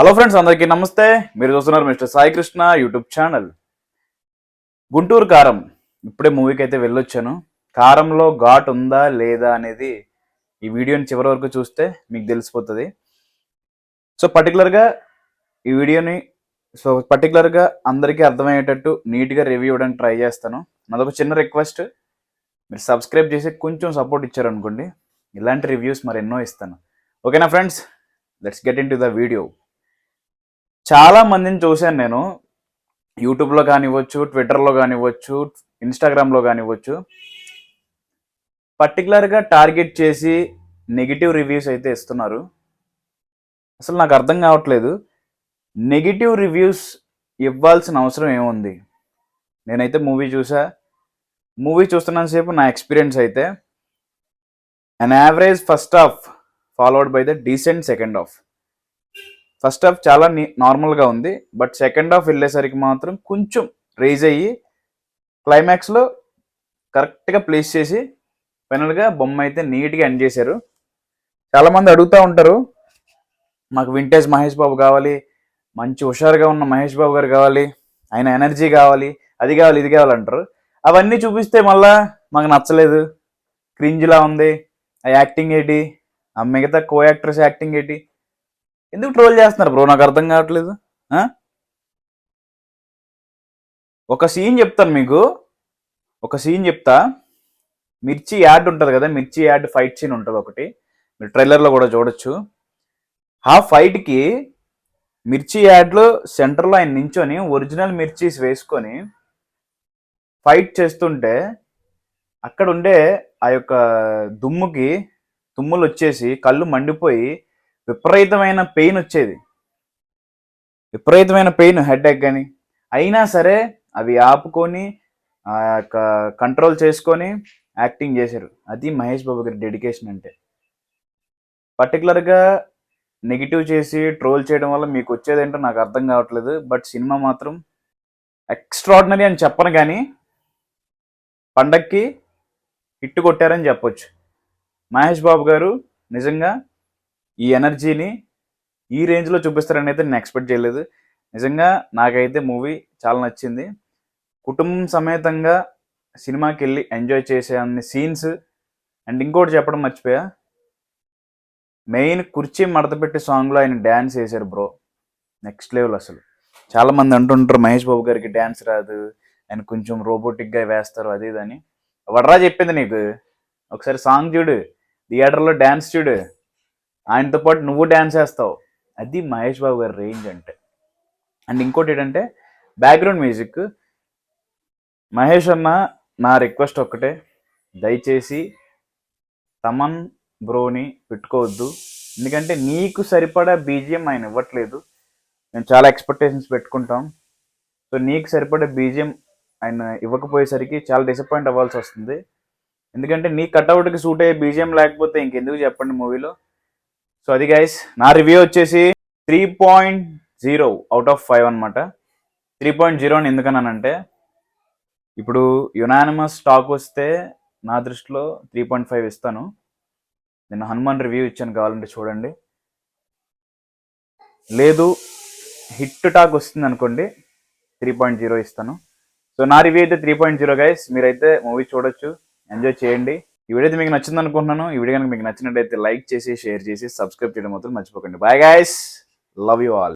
Hello friends అందరికీ నమస్తే. మీరు చూస్తున్నారు mister Sai Krishna YouTube channel. Guntur Karam. ఇప్పుడే మూవీకి అయితే వెళ్ళొచ్చాను. కారంలో ఘాట్ ఉందా లేదా అనేది ఈ వీడియోని చివరి వరకు చూస్తే మీకు తెలిసిపోతుంది. సో పర్టికులర్గా ఈ వీడియోని సో పర్టికులర్గా అందరికీ అర్థమయ్యేటట్టు నీట్గా రివ్యూ ఇవ్వడానికి ట్రై చేస్తాను. నాదొక చిన్న రిక్వెస్ట్ మీరు సబ్స్క్రైబ్ చేసి కొంచెం సపోర్ట్ ఇచ్చారనుకోండి ఇలాంటి రివ్యూస్ మరి ఎన్నో ఇస్తాను. ఓకేనా friends let's get into the video చాలా మందిని చూశాను నేను. యూట్యూబ్లో కానివ్వచ్చు ట్విట్టర్లో కానివ్వచ్చు ఇన్స్టాగ్రామ్లో కానివ్వచ్చు. పర్టికులర్గా టార్గెట్ చేసి నెగిటివ్ రివ్యూస్ అయితే ఇస్తున్నారు. అసలు నాకు అర్థం కావట్లేదు. నెగిటివ్ రివ్యూస్ ఇవ్వాల్సిన అవసరం ఏముంది? నేనైతే మూవీ చూసా. మూవీ చూస్తున్నంతసేపు నా ఎక్స్పీరియన్స్ అయితే an average first half followed by the decent second half first half చాలా నార్మల్గా ఉంది బట్ సెకండ్ హాఫ్ వెళ్ళేసరికి మాత్రం కొంచెం రేజ్ అయ్యి క్లైమాక్స్లో కరెక్ట్గా ప్లేస్ చేసి ఫైనల్గా బొమ్మ అయితే నీట్గా ఎండ్ చేశారు. చాలామంది అడుగుతూ ఉంటారు మాకు వింటేజ్ మహేష్ బాబు కావాలి మంచి హుషారుగా ఉన్న మహేష్ బాబు గారు కావాలి ఆయన ఎనర్జీ కావాలి అది కావాలి ఇది కావాలి అంటారు. అవన్నీ చూపిస్తే మళ్ళా మాకు నచ్చలేదు. క్రింజ్లా ఉంది. ఆ యాక్టింగ్ ఏంటి? ఆ మిగతా కో యాక్టర్స్ యాక్టింగ్ ఏంటి? ఎందుకు ట్రోల్ చేస్తున్నారు బ్రో? నాకు అర్థం కావట్లేదు. ఒక సీన్ చెప్తాను మీకు. ఒక సీన్ చెప్తా. మిర్చి యాడ్ ఉంటుంది కదా మిర్చి యాడ్ ఫైట్ సీన్ ఉంటుంది ఒకటి. మీరు ట్రైలర్లో కూడా చూడొచ్చు. ఆ ఫైట్కి మిర్చి యాడ్లో సెంటర్లో ఆయన నించొని ఒరిజినల్ మిర్చీస్ వేసుకొని ఫైట్ చేస్తుంటే అక్కడ ఉండే ఆ యొక్క దుమ్ముకి తుమ్ములు వచ్చేసి కళ్ళు మండిపోయి విపరీతమైన పెయిన్ వచ్చేది. విపరీతమైన పెయిన్ హెడ్ఏక్ కానీ అయినా సరే అవి ఆపుకొని ఆ యొక్క కంట్రోల్ చేసుకొని యాక్టింగ్ చేశారు. అది మహేష్ బాబు గారి డెడికేషన్ అంటే. పర్టికులర్గా నెగిటివ్ చేసి ట్రోల్ చేయడం వల్ల మీకు వచ్చేదేంటో నాకు అర్థం కావట్లేదు. బట్ సినిమా మాత్రం ఎక్స్ట్రాడినరీ అని చెప్పను కానీ పండక్కి హిట్ కొట్టారని చెప్పొచ్చు. మహేష్ బాబు గారు నిజంగా ఈ ఎనర్జీని ఈ రేంజ్లో చూపిస్తారని అయితే నేను ఎక్స్పెక్ట్ చేయలేదు. నిజంగా నాకైతే మూవీ చాలా నచ్చింది. కుటుంబం సమేతంగా సినిమాకి వెళ్ళి ఎంజాయ్ చేసే అన్ని సీన్స్ అండ్ ఇంకోటి చెప్పడం మర్చిపోయా? మెయిన్ కుర్చీ మడతపెట్టి సాంగ్లో ఆయన డ్యాన్స్ వేశారు బ్రో. నెక్స్ట్ లెవెల్ అసలు. చాలామంది అంటుంటారు మహేష్ బాబు గారికి డ్యాన్స్ రాదు ఆయన కొంచెం రోబోటిక్గా వేస్తారు అది ఇది అని. వడ్రా చెప్పింది నీకు. ఒకసారి సాంగ్ చూడు. థియేటర్లో డ్యాన్స్ చూడు. ఆయనతో పాటు నువ్వు డ్యాన్స్ వేస్తావు అది మహేష్ బాబు గారి రేంజ్ అంటే. అండ్ ఇంకోటి ఏంటంటే బ్యాక్గ్రౌండ్ మ్యూజిక్ మహేష్ అన్న నా రిక్వెస్ట్ ఒక్కటే. దయచేసి తమన్ బ్రోని పెట్టుకోవద్దు. ఎందుకంటే నీకు సరిపడా బీజిఎం ఆయన ఇవ్వట్లేదు. మేము చాలా ఎక్స్పెక్టేషన్స్ పెట్టుకుంటాం. సో నీకు సరిపడే బీజిఎం ఆయన ఇవ్వకపోయేసరికి చాలా డిసప్పాయింట్ అవ్వాల్సి వస్తుంది. ఎందుకంటే నీ కట్అవుట్కి సూట్ అయ్యే బీజిఎం లేకపోతే ఇంకెందుకు చెప్పండి మూవీలో సో అది గైస్ నా రివ్యూ వచ్చేసి three point zero out of five అనమాట త్రీ పాయింట్ జీరో అని ఎందుకన్నానంటే ఇప్పుడు యునానిమస్ స్టాక్ వస్తే నా దృష్టిలో త్రీ పాయింట్ ఫైవ్ ఇస్తాను. నేను హనుమాన్ రివ్యూ ఇచ్చాను కావాలంటే చూడండి. లేదు హిట్ టాక్ వస్తుంది అనుకోండి త్రీ పాయింట్ జీరో ఇస్తాను. సో నా రివ్యూ అయితే త్రీ పాయింట్ జీరో గైస్ మీరైతే మూవీ చూడొచ్చు ఎంజాయ్ చేయండి. ఈ వీడియో అయితే మీకు నచ్చింది అనుకుంటున్నాను. ఈ వీడియో కనుక మీకు నచ్చినట్టయితే లైక్ చేసి షేర్ చేసి సబ్స్క్రైబ్ చేయడం మాత్రం మర్చిపోకండి. Bye guys love you all